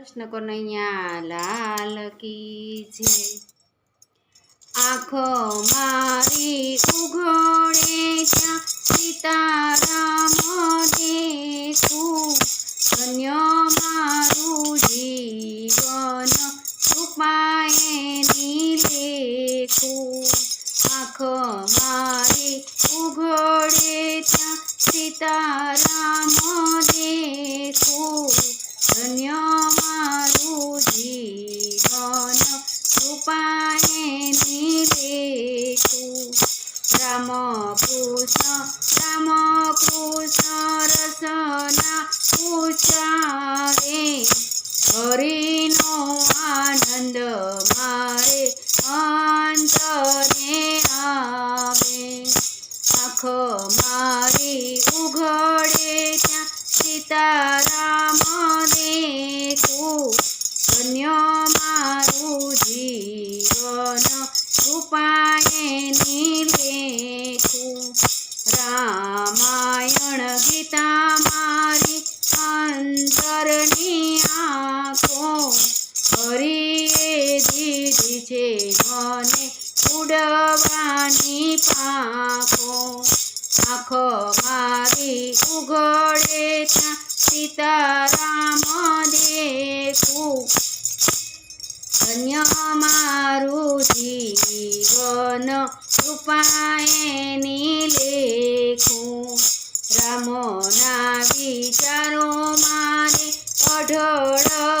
કૃષ્ણ કનૈયા લાલ કી છે. આંખો મારી ઉઘોડે ત્યાં સીતારામ દેખું ધન્ય મારું જીવન કૃપાએ લેખું આંખો મારી ઉઘોડે ત્યાં સીતારામ આંખ મારી ઉઘડે ત્યાં સીતારામ દેખું ધન્ય મારું જીવન ઉપાય લેખું રામાયણ ગીતા મારી અંતરની આંખો હરિએ દીધી છે, મને ઉડવાની પાંખો આંખો મારી ઉઘડે ત્યાં સીતારામ દેખું. ધન્ય મારું જીવન કૃપાએ લેખું રામના વિચારો મારે અઢળ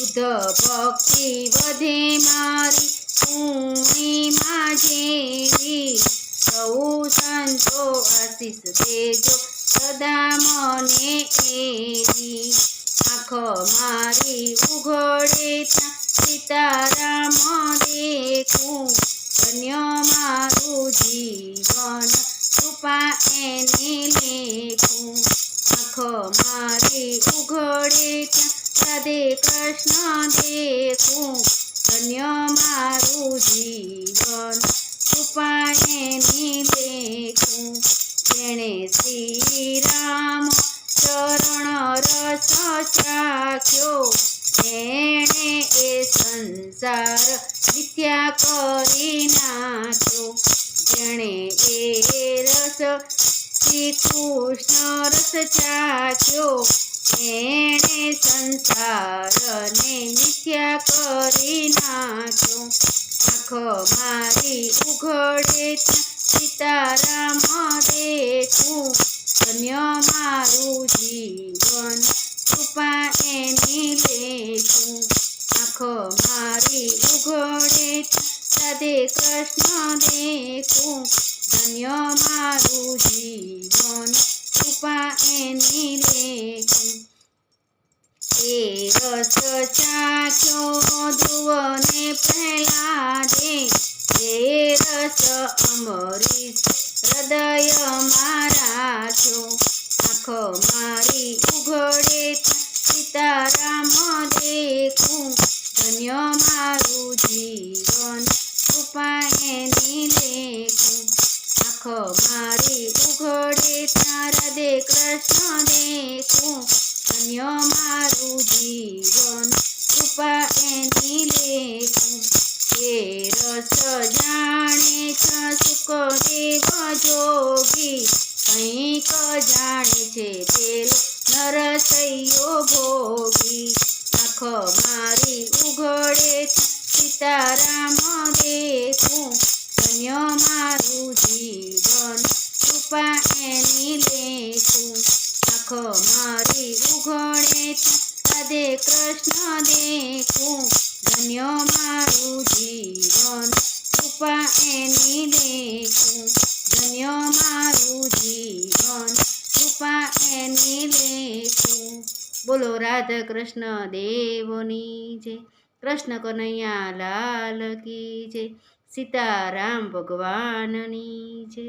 શુદ્ધ ભક્તિ વધે મારી પૂર્ણિમા જેવી સૌ સંતો આશીષ દેજો, સદા મને એવી આંખો મારી ઉઘડે ત્યાં, સીતારામ દેખું. ધન્ય મારું જીવન, કૃપા એની લેખું. આંખ મારી ઉઘડે ત્યાં રાધે કૃષ્ણ દેખું ધન્ય મારું જીવન, કૃપાને દેખું. જેણે શ્રી રામ ચરણ રસ ચાખ્યો એણે એ સંસાર વિદ્યા કરી નાખ્યો. જેણે એ રસ શ્રી કૃષ્ણ રસ ચાખ્યો એણે સંસારને મિથ્યા કરી નાખ્યો. આંખો મારી ઉઘડે સીતારામ દેખું. ધન્ય મારું જીવન, કૃપા એની લેખું. આંખો મારી ઉઘડે રાધે કૃષ્ણ દેખું. ધન્ય મારું જીવન, કૃપા એની લેખું. એ રસ ચાખ્યો ધ્રુવને પ્રહલાદે. એ રસ અમરીશ મારા રાખ્યો. આંખો મારી ઉઘડે સીતારામ દેખું. ધન્ય મારું જીવન કૃપા એની લેખું આંખો મારી ઉઘડે રાધે કૃષ્ણ દેખું. ધન્ય મારું જીવન, કૃપા એની લેખું. એ રસ જાણે સુખદેવ જોગી. કંઈક જાણે છે પેલો નરસૈયો ભોગી. આંખો મારી ઉઘડે સીતારામ દેખું. ધન્ય મારું જીવન, કૃપા એની લેખું. આંખો એની લેખું ધન્ય મારું જીવન કૃપા એની લેખું બોલો રાધા કૃષ્ણ દેવની જય કૃષ્ણ કનૈયા લાલ કી જય સીતારામ ભગવાનની જય